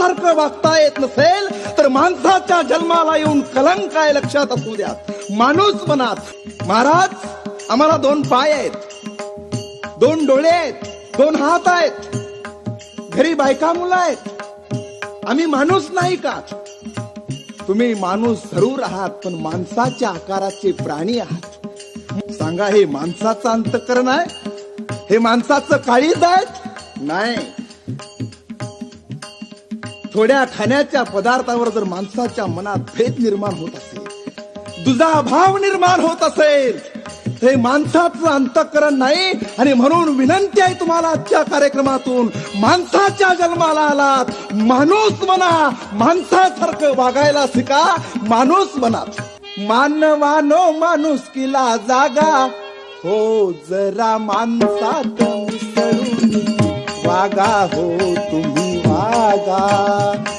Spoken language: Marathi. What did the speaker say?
माणसासारखं वागता येत नसेल तर माणसाच्या जन्माला येऊन कलंक आहे लक्षात असू द्या माणूस मनात. महाराज आम्हाला दोन पाय आहेत. दोन डोळे आहेत. दोन हात आहेत. घरी बायका मुलं आहेत. आम्ही माणूस नाही का? तुम्ही माणूस जरूर आहात पण माणसाच्या आकाराचे प्राणी आहात. सांगा हे माणसाचं अंतकरण आहे? हे माणसाचं काळीज आहे? नाही. थोड्या खाण्याच्या पदार्थावर जर माणसाच्या मनात भेद निर्माण होत असेल दुजाभाव निर्माण होत असेल हे माणसाचं अंतकरण नाही. आणि म्हणून विनंती आहे तुम्हाला आजच्या कार्यक्रमातून माणसाच्या जन्माला आलात माणूस म्हणा माणसासारखं वागायला शिका माणूस म्हणा. मानवानो माणूस किला जागा हो जरा माणसात वागा हो तुम्ही. वागा